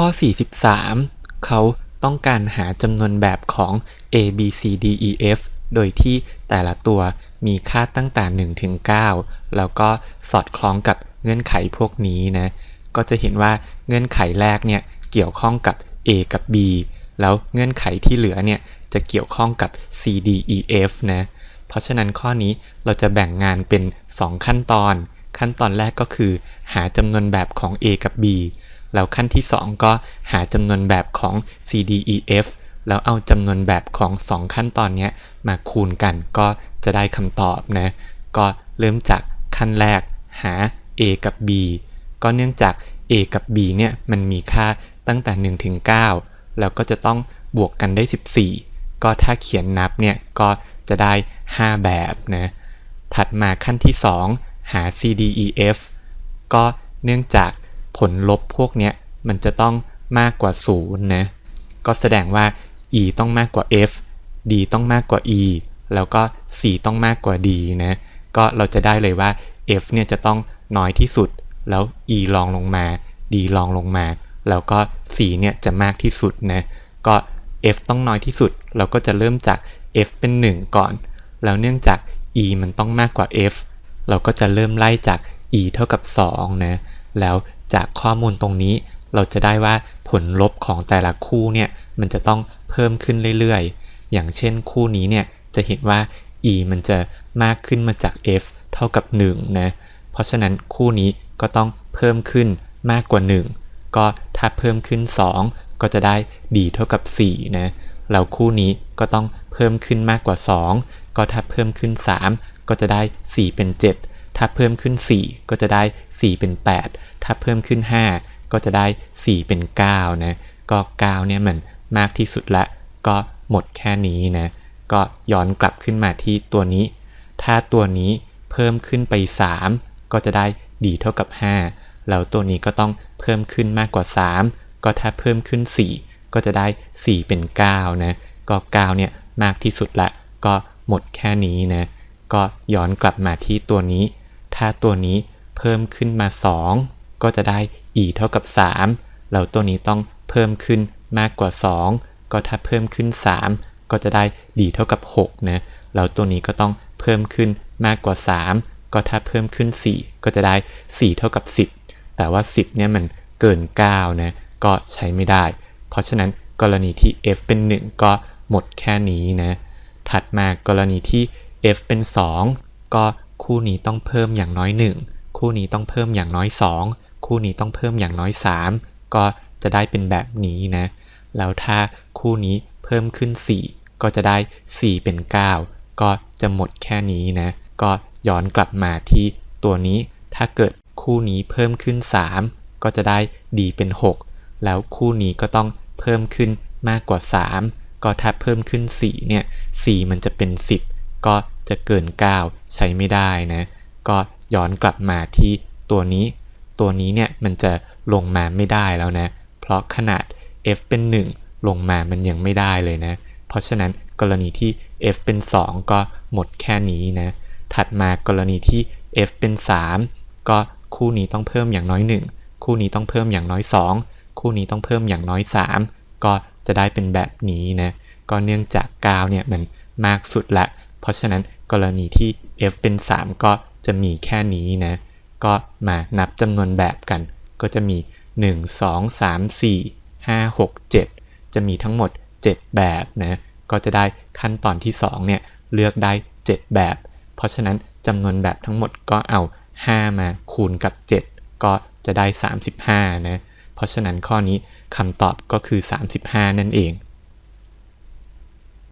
ข้อ 43 เขาต้องการหาจำนวนแบบของ a b c d e f โดยที่แต่ละตัวมีค่าตั้งแต่1ถึง9แล้วก็สอดคล้องกับเงื่อนไขพวกนี้นะ ก็จะเห็นว่าเงื่อนไขแรกเนี่ยเกี่ยวข้องกับ a กับ b แล้วเงื่อนไขที่เหลือเนี่ยจะเกี่ยวข้องกับ c d e f นะ เพราะฉะนั้นข้อนี้เราจะแบ่งงานเป็น 2 ขั้นตอน ขั้นตอนแรกก็คือ หาจำนวนแบบของ a กับ b แล้วขั้นที่ 2 ก็หาจำนวนแบบของ c d e f แล้วเอาจำนวนแบบของ 2 ขั้นตอนนี้มาคูณกันก็จะได้คำตอบนะ ก็เริ่มจากขั้นแรกหา a กับ b ก็เนื่องจาก a กับ b เนี่ยมันมีค่าตั้งแต่1ถึง9แล้วก็จะต้องบวกกันได้ 14 ก็ถ้าเขียนนับเนี่ยก็จะได้ 5 แบบนะ ถัดมาขั้นที่ 2 หา c d e f ก็เนื่องจาก ผลลบพวกเนี้ยมันจะต้องมากกว่า0นะ ก็แสดงว่า e ต้องมากกว่า f d ต้องมากกว่า e แล้วก็ c ต้องมากกว่า d นะ ก็เราจะได้เลยว่า f เนี่ยจะต้องน้อยที่สุด แล้ว e รองลงมา d รองลงมา แล้วก็ c เนี่ยจะมากที่สุดนะ ก็ f ต้องน้อยที่สุด เราก็จะเริ่มจาก f เป็น 1 ก่อน แล้วเนื่องจาก e มันต้องมากกว่า f เราก็จะเริ่มไล่จาก e เท่ากับ2นะ แล้ว จากข้อมูลตรงนี้ เราจะได้ว่าผลลบของแต่ละคู่เนี่ยมันจะต้องเพิ่มขึ้นเรื่อยๆ อย่างเช่นคู่นี้เนี่ยจะเห็นว่า e มันจะมากขึ้นมาจาก f เท่ากับ1นะ เพราะฉะนั้นคู่นี้ก็ต้องเพิ่มขึ้นมากกว่า 1 ก็ถ้าเพิ่มขึ้น 2 ก็จะได้ d เท่ากับ4นะแล้วคู่นี้ก็ต้องเพิ่มขึ้นมากกว่า 2 ก็ถ้าเพิ่มขึ้น 3 ก็จะได้ 4 เป็น 7 ถ้าเพิ่มขึ้น 4 ก็จะได้ 4 เป็น 8 ถ้าเพิ่มขึ้น 5 ก็จะได้ 4 เป็น9นะก็9เนี่ยมันมากที่สุดละ ก็หมดแค่นี้นะก็ย้อนกลับขึ้นมาที่ตัวนี้ ถ้าตัวนี้เพิ่มขึ้นไป 3 ก็จะได้ d เท่ากับ 5 แล้วตัวนี้ก็ต้องเพิ่มขึ้นมากกว่า 3 ก็ถ้าเพิ่มขึ้น 4 ก็จะได้ 4 เป็น9นะก็9เนี่ยมากที่สุดละ ก็หมดแค่นี้นะก็ย้อนกลับมาที่ตัวนี้ ถ้าตัวนี้เพิ่มขึ้นมา 2 ก็จะได้ e เท่ากับ 3 แล้วตัวนี้ต้องเพิ่มขึ้นมากกว่า 2 ก็ถ้าเพิ่มขึ้น 3 ก็จะได้ d เท่ากับ6นะแล้วตัวนี้ก็ต้องเพิ่มขึ้นมากกว่า 3 ก็ถ้าเพิ่มขึ้น 4 ก็จะได้ 4 เท่ากับ 10 แต่ว่า 10เนี่ยมันเกิน9นะก็ใช้ไม่ได้ เพราะฉะนั้นกรณีที่ f เป็น 1 ก็หมดแค่นี้นะถัดมากรณีที่ f เป็น 2 ก็ คู่นี้ต้องเพิ่มอย่างน้อย 1 คู่นี้ต้องเพิ่มอย่างน้อย 2 คู่นี้ต้องเพิ่มอย่างน้อย 3 ก็จะได้เป็นแบบนี้นะ แล้วถ้าคู่นี้เพิ่มขึ้น 4 ก็จะได้ 4 เป็น 9 ก็จะหมดแค่นี้นะ ก็ย้อนกลับมาที่ตัวนี้ถ้าเกิดคู่นี้เพิ่มขึ้น 3 ก็จะได้ d เป็น 6 แล้วคู่นี้ก็ต้องเพิ่มขึ้นมากกว่า 3 ก็ถ้าเพิ่มขึ้น 4 เนี่ย 4 มันจะเป็น 10 ก็จะเกิน 9 ใช้ไม่ได้นะ ก็ย้อนกลับมาที่ตัวนี้ ตัวนี้เนี่ยมันจะลงมาไม่ได้แล้วนะ เพราะขนาด f เป็น 1 ลงมามันยังไม่ได้เลยนะ เพราะฉะนั้นกรณีที่ f เป็น 2 ก็หมดแค่นี้นะ ถัดมากรณีที่ f เป็น 3 ก็คู่นี้ต้องเพิ่มอย่างน้อย 1 คู่นี้ต้องเพิ่มอย่างน้อย 2 คู่นี้ต้องเพิ่มอย่างน้อย 3 ก็จะได้เป็นแบบนี้นะ ก็เนื่องจาก 9 เนี่ยมันมากสุดละ เพราะฉะนั้นกรณีที่ f เป็น 3 ก็จะมีแค่นี้นะ ก็มานับจำนวนแบบกัน ก็จะมี 1 2 3 4 5 6 7 จะมีทั้งหมด 7 แบบนะ ก็จะได้ขั้นตอนที่ 2 เนี่ย เลือกได้ 7 แบบ เพราะฉะนั้นจำนวนแบบทั้งหมดก็เอา 5 มาคูณกับ 7 ก็จะได้ 35 นะ เพราะฉะนั้นข้อนี้คำตอบก็คือ 35 นั่นเอง